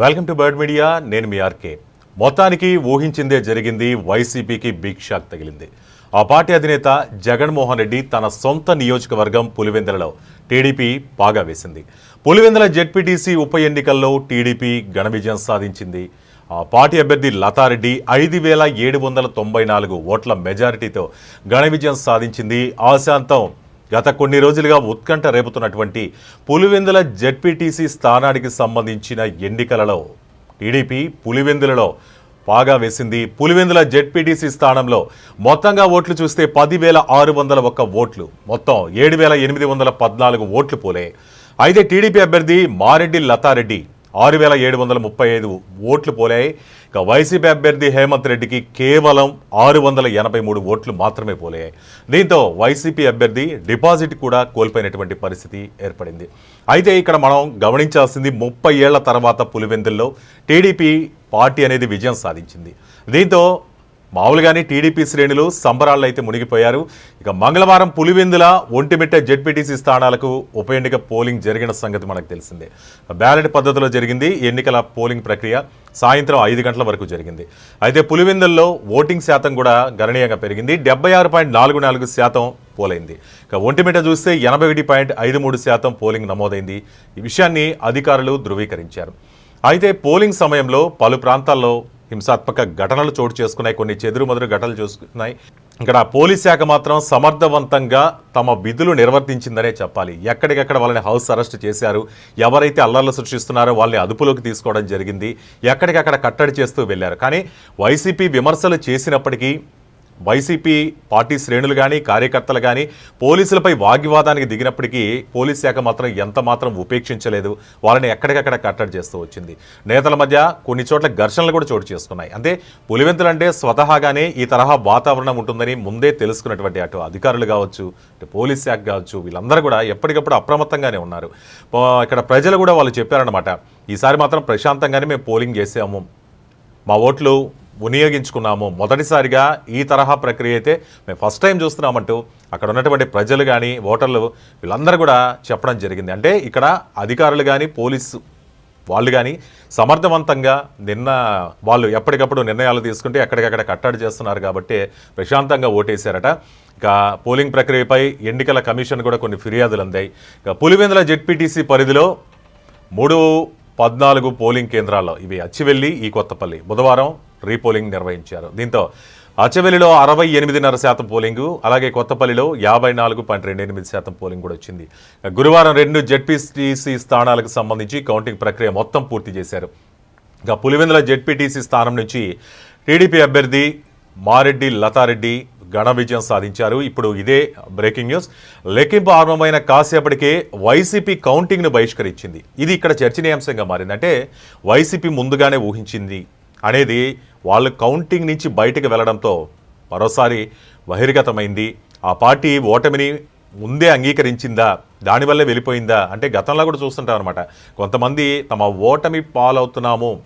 Welcome to bird media నేను మీ RK. మొత్తానికి ఊహించిందే జరిగింది వైసీపీకి బిగ్ షాక్ తగిలింది. ఆ పార్టీ అధినేత జగన్మోహన్ రెడ్డి తన సొంత నియోజకవర్గం పులివెందులలో టీడీపీ పాగా వేసింది. పులివెందుల జెడ్పీటీసీ ఉప ఎన్నికల్లో టీడీపీ ఘన విజయం సాధించింది. ఆ పార్టీ అభ్యర్థి లతారెడ్డి ఐదు వేల ఏడు వందల తొంభై నాలుగు ఓట్ల మెజారిటీతో ఘన విజయం సాధించింది. ఆశాంతం గత కొన్ని రోజులుగా ఉత్కంఠ రేపుతున్నటువంటి పులివెందుల జెడ్పీటీసీ స్థానానికి సంబంధించిన ఎన్నికలలో టీడీపీ పులివెందులలో పాగా వేసింది. పులివెందుల జెడ్పీటీసీ స్థానంలో మొత్తంగా ఓట్లు చూస్తే పదివేల ఆరు వందల ఒక్క ఓట్లు. మొత్తం ఏడు వేల ఎనిమిది వందల పద్నాలుగు ఓట్లు పోలే. అయితే టీడీపీ అభ్యర్థి మారెడ్డి లతారెడ్డి ఆరు వేల ఏడు వందల ముప్పై ఐదు ఓట్లు పోలాయి. ఇక వైసీపీ అభ్యర్థి హేమంత్ రెడ్డికి కేవలం ఆరు వందల ఎనభై మూడు ఓట్లు మాత్రమే పోలాయి. దీంతో వైసీపీ అభ్యర్థి డిపాజిట్ కూడా కోల్పోయినటువంటి పరిస్థితి ఏర్పడింది. అయితే ఇక్కడ మనం గమనించాల్సింది ముప్పై ఏళ్ళ తర్వాత పులివెందుల్లో టీడీపీ పార్టీ అనేది విజయం సాధించింది. దీంతో మామూలుగానే టీడీపీ శ్రేణులు సంబరాల్లో అయితే మునిగిపోయారు. ఇక మంగళవారం పులివెందుల ఒంటిమిట్ట జెడ్పీటీసీ స్థానాలకు ఉప ఎన్నిక పోలింగ్ జరిగిన సంగతి మనకు తెలిసిందే. బ్యాలెట్ పద్ధతిలో జరిగింది ఎన్నికల పోలింగ్ ప్రక్రియ సాయంత్రం ఐదు గంటల వరకు జరిగింది. అయితే పులివెందుల్లో ఓటింగ్ శాతం కూడా గణనీయంగా పెరిగింది. డెబ్బై ఆరు పాయింట్ నాలుగు నాలుగు శాతం పోలైంది. ఇక ఒంటిమిట చూస్తే ఎనభై ఒకటి పాయింట్ ఐదు మూడు శాతం పోలింగ్ నమోదైంది. ఈ విషయాన్ని అధికారులు ధృవీకరించారు. అయితే పోలింగ్ సమయంలో పలు ప్రాంతాల్లో హింసాత్మక ఘటనలు చోటు చేసుకున్నాయి. కొన్ని చెదురుమదురు ఘటనలు చూసుకున్నాయి. ఇక్కడ పోలీస్ శాఖ మాత్రం సమర్థవంతంగా తమ విధులు నిర్వర్తించిందనే చెప్పాలి. ఎక్కడికెక్కడ వాళ్ళని హౌస్ అరెస్ట్ చేశారు. ఎవరైతే అల్లర్లు సృష్టిస్తున్నారో వాళ్ళని అదుపులోకి తీసుకోవడం జరిగింది. ఎక్కడికక్కడ కట్టడి చేస్తూ వెళ్ళారు. కానీ వైసీపీ విమర్శలు చేసినప్పటికీ వైసీపీ పార్టీ శ్రేణులు కానీ కార్యకర్తలు కానీ పోలీసులపై వాగ్వివాదానికి దిగినప్పటికీ పోలీస్ శాఖ మాత్రం ఎంత మాత్రం ఉపేక్షించలేదు. వాళ్ళని ఎక్కడికక్కడ కట్టడి చేస్తూ వచ్చింది. నేతల మధ్య కొన్ని చోట్ల ఘర్షణలు కూడా చోటు చేసుకున్నాయి. అంటే పులివెంతులంటే స్వతహాగానే ఈ తరహా వాతావరణం ఉంటుందని ముందే తెలుసుకున్నటువంటి అటు అధికారులు కావచ్చు ఇటు పోలీస్ శాఖ కావచ్చు వీళ్ళందరూ కూడా ఎప్పటికప్పుడు అప్రమత్తంగానే ఉన్నారు. ఇక్కడ ప్రజలు కూడా వాళ్ళు చెప్పారనమాట ఈసారి మాత్రం ప్రశాంతంగానే మేము పోలింగ్ చేసాము. మా ఓట్లు వినియోగించుకున్నాము. మొదటిసారిగా ఈ తరహా ప్రక్రియ అయితే మేము ఫస్ట్ టైం చూస్తున్నామంటూ అక్కడ ఉన్నటువంటి ప్రజలు కానీ ఓటర్లు వీళ్ళందరూ కూడా చెప్పడం జరిగింది. అంటే ఇక్కడ అధికారులు కానీ పోలీసు వాళ్ళు కానీ సమర్థవంతంగా నిన్న వాళ్ళు ఎప్పటికప్పుడు నిర్ణయాలు తీసుకుంటే ఎక్కడికక్కడ కట్టడి చేస్తున్నారు కాబట్టి ప్రశాంతంగా ఓటేశారట. ఇక పోలింగ్ ప్రక్రియపై ఎన్నికల కమిషన్ కూడా కొన్ని ఫిర్యాదులు అందాయి. ఇక పులివెందుల జెడ్పీటీసీ పరిధిలో మూడు పద్నాలుగు పోలింగ్ కేంద్రాల్లో ఇవి అచ్చివెల్లి ఈ కొత్తపల్లి. బుధవారం రీపోలింగ్ నిర్వహించారు. దీంతో అచవెలిలో అరవై ఎనిమిదిన్నర శాతం పోలింగు అలాగే కొత్తపల్లిలో యాభై నాలుగు పాయింట్ రెండు ఎనిమిది శాతం పోలింగ్ కూడా వచ్చింది. గురువారం రెండు జెడ్పీటీసీ స్థానాలకు సంబంధించి కౌంటింగ్ ప్రక్రియ మొత్తం పూర్తి చేశారు. ఇక పులివెందుల జెడ్పీటీసీ స్థానం నుంచి టీడీపీ అభ్యర్థి మారెడ్డి లతారెడ్డి ఘన విజయం సాధించారు. ఇప్పుడు ఇదే బ్రేకింగ్ న్యూస్. లెక్కింపు ఆరంభమైన కాసేపటికే వైసీపీ కౌంటింగ్ను బహిష్కరించింది. ఇది ఇక్కడ చర్చనీయాంశంగా మారింది. అంటే వైసీపీ ముందుగానే ఊహించింది అనేది వాళ్ళు కౌంటింగ్ నుంచి బయటకు వెళ్ళడంతో మరోసారి బహిర్గతమైంది. ఆ పార్టీ ఓటమిని ముందే అంగీకరించిందా? దానివల్లే వెళ్ళిపోయిందా? అంటే గతంలో కూడా చూస్తుంటాం అనమాట కొంతమంది తమ ఓటమి పాలవుతున్నాము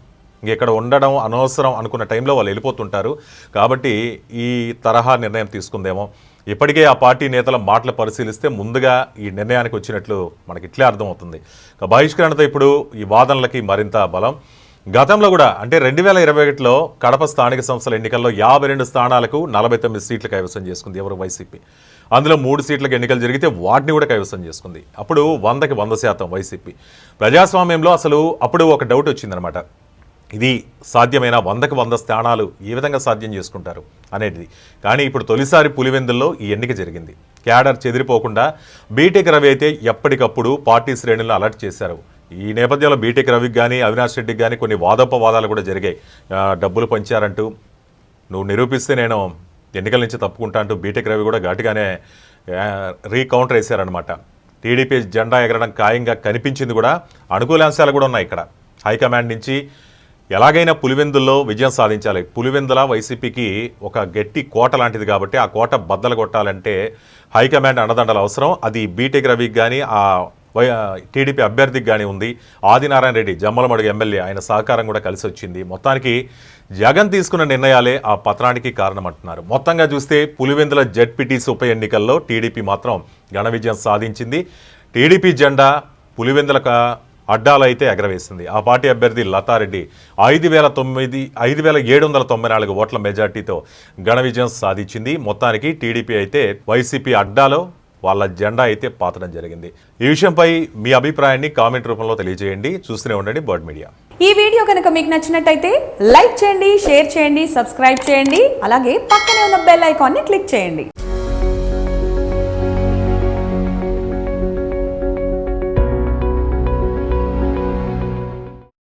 ఇక్కడ ఉండడం అనవసరం అనుకున్న టైంలో వాళ్ళు వెళ్ళిపోతుంటారు. కాబట్టి ఈ తరహా నిర్ణయం తీసుకుందేమో. ఇప్పటికే ఆ పార్టీ నేతల మాటలు పరిశీలిస్తే ముందుగా ఈ నిర్ణయానికి వచ్చినట్లు మనకి ఇట్లే అర్థమవుతుంది. బహిష్కరణతో ఇప్పుడు ఈ వాదనలకి మరింత బలం. గతంలో కూడా అంటే రెండు వేల ఇరవై ఒకటిలో కడప స్థానిక సంస్థల ఎన్నికల్లో యాభై రెండు స్థానాలకు నలభై తొమ్మిది సీట్లు కైవసం చేసుకుంది ఎవరు? వైసీపీ. అందులో మూడు సీట్లకు ఎన్నికలు జరిగితే వాటిని కూడా కైవసం చేసుకుంది. అప్పుడు వందకి వంద శాతం వైసీపీ. ప్రజాస్వామ్యంలో అసలు అప్పుడు ఒక డౌట్ వచ్చిందనమాట ఇది సాధ్యమైన వందకు వంద స్థానాలు ఏ విధంగా సాధ్యం చేసుకుంటారు అనేది. కానీ ఇప్పుడు తొలిసారి పులివెందుల్లో ఈ ఎన్నిక జరిగింది. క్యాడర్ చెదిరిపోకుండా బీటెక్ రవి అయితే ఎప్పటికప్పుడు పార్టీ శ్రేణులను అలర్ట్ చేశారు. ఈ నేపథ్యంలో బీటెక్ రవికి కానీ అవినాష్ రెడ్డికి కానీ కొన్ని వాదోపవాదాలు కూడా జరిగాయి. డబ్బులు పంచారంటూ. నువ్వు నిరూపిస్తే నేను ఎన్నికల నుంచి తప్పుకుంటా అంటూ బీటెక్ రవి కూడా ఘాటుగానే రీకౌంటర్ వేశారనమాట టీడీపీ జెండా ఎగరడం ఖాయంగా కనిపించింది కూడా అనుకూలాంశాలు కూడా ఉన్నాయి ఇక్కడ. హైకమాండ్ నుంచి ఎలాగైనా పులివెందుల్లో విజయం సాధించాలి. పులివెందుల వైసీపీకి ఒక గట్టి కోట లాంటిది కాబట్టి ఆ కోట బద్దలు కొట్టాలంటే హైకమాండ్ అండదండలు అవసరం. అది బీటెక్ రవికి కానీ ఆ టీడీపీ అభ్యర్థికి కానీ ఉంది. ఆదినారాయణ రెడ్డి జమ్మలమడుగు ఎమ్మెల్యే ఆయన సహకారం కూడా కలిసి వచ్చింది. మొత్తానికి జగన్ తీసుకున్న నిర్ణయాలే ఆ పత్రానికి కారణమంటున్నారు. మొత్తంగా చూస్తే పులివెందుల జడ్పీటీసీ ఉప ఎన్నికల్లో టీడీపీ మాత్రం ఘన విజయం సాధించింది. టీడీపీ జెండా పులివెందులకు అడ్డాలైతే అడ్డాలు అయితే ఎగరవేసింది. ఆ పార్టీ అభ్యర్థి లతారెడ్డి ఐదు వేల తొమ్మిది ఐదు వేల ఏడు వందల తొంభై నాలుగు ఓట్ల మెజార్టీతో ఘన విజయం సాధించింది. మొత్తానికి టీడీపీ అయితే వైసీపీ అడ్డాలో వాళ్ళ జెండా అయితే పాతడం జరిగింది. ఈ విషయంపై మీ అభిప్రాయాన్ని కామెంట్ రూపంలో తెలియజేయండి. చూస్తూనే ఉండండి బర్డ్ మీడియా. ఈ వీడియో కనుక మీకు నచ్చినట్టయితే లైక్ చేయండి షేర్ చేయండి సబ్స్క్రైబ్ చేయండి అలాగే పక్కనే ఉన్న బెల్ ఐకాన్ని క్లిక్ చేయండి.